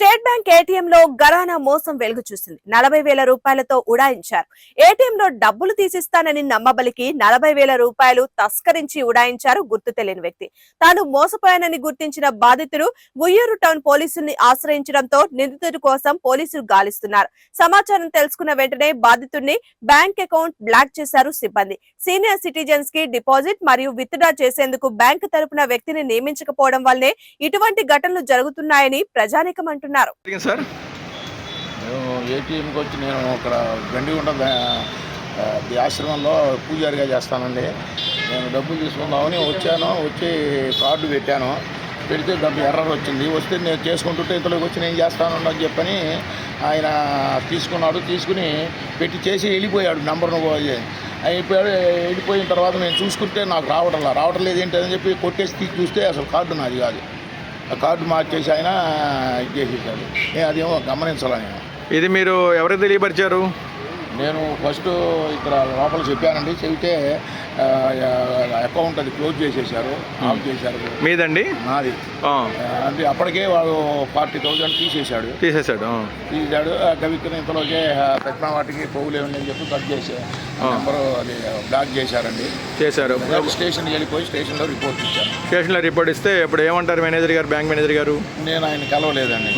State bank ATM లో గరానా మోసం వెలుగు చూసింది. నలభై వేల రూపాయలతో ఉడాయించారు. ఏటీఎం లో డబ్బులు తీసిస్తానని నమ్మబలికి నలభై వేల రూపాయలు తస్కరించి ఉడాయించారు గుర్తు తెలియని వ్యక్తి. తాను మోసపోయానని గుర్తించిన బాధితుడు ఉయ్యూరు టౌన్ పోలీసుల్ని ఆశ్రయించడంతో నిందితుడి కోసం పోలీసులు గాలిస్తున్నారు. సమాచారం తెలుసుకున్న వెంటనే బాధితుడిని బ్యాంక్ అకౌంట్ బ్లాక్ చేశారు సిబ్బంది. సీనియర్ సిటిజన్స్కి డిపాజిట్ మరియు విత్డ్రా చేసేందుకు బ్యాంకు తరపున వ్యక్తిని నియమించకపోవడం వల్లే ఇటువంటి ఘటనలు జరుగుతున్నాయని ప్రజానికం అంటున్నారు. జరిగింది సార్? మేము ఏటీఎంకి వచ్చి నేను ఇక్కడ గండిగుంట ఆశ్రమంలో పూజారిగా చేస్తానండి. నేను డబ్బులు తీసుకుందామని వచ్చాను వచ్చి కార్డు పెట్టాను. పెడితే డబ్బు ఎర్రర్ వచ్చింది. వస్తే నేను చేసుకుంటుంటే ఇంతలోకి వచ్చి నేను చేస్తాను అని చెప్పని ఆయన తీసుకున్నాడు తీసుకుని పెట్టి చేసి వెళ్ళిపోయాడు. నెంబర్ అయిపోయాడు. వెళ్ళిపోయిన తర్వాత నేను చూసుకుంటే నాకు రావడం లా- రావడం లేదు ఏంటి అని చెప్పి కొట్టేసి తీసి చూస్తే అసలు కార్డు నాది కాదు. కార్డు మార్చేసి ఆయన ఇది చేసేసాడు. నేను అదేమో గమనించాల నేను. ఇది మీరు ఎవరికి తెలియపరిచారు? నేను ఫస్ట్ ఇక్కడ లోపల చెప్పానండి. చెబితే అకౌంట్ అది క్లోజ్ చేసేసారు ఆఫ్ చేశారు. మీదండి? నాది అంటే అప్పటికే వాడు ఫార్టీ థౌజండ్ తీసేశాడు. తీసేశాడు. తీసాడు గవిక్కిన ఇంతలోకే తక్కిన వాటికి పోగులేమని అని చెప్పి కట్ చేసి నెంబరు అది బ్లాక్ చేశారండి. చేశారు. స్టేషన్కి వెళ్ళిపోయి స్టేషన్లో రిపోర్ట్ ఇచ్చాను. స్టేషన్లో రిపోర్ట్ ఇస్తే ఇప్పుడు ఏమంటారు మేనేజర్ గారు బ్యాంక్ మేనేజర్ గారు? నేను ఆయన కలవలేదండి.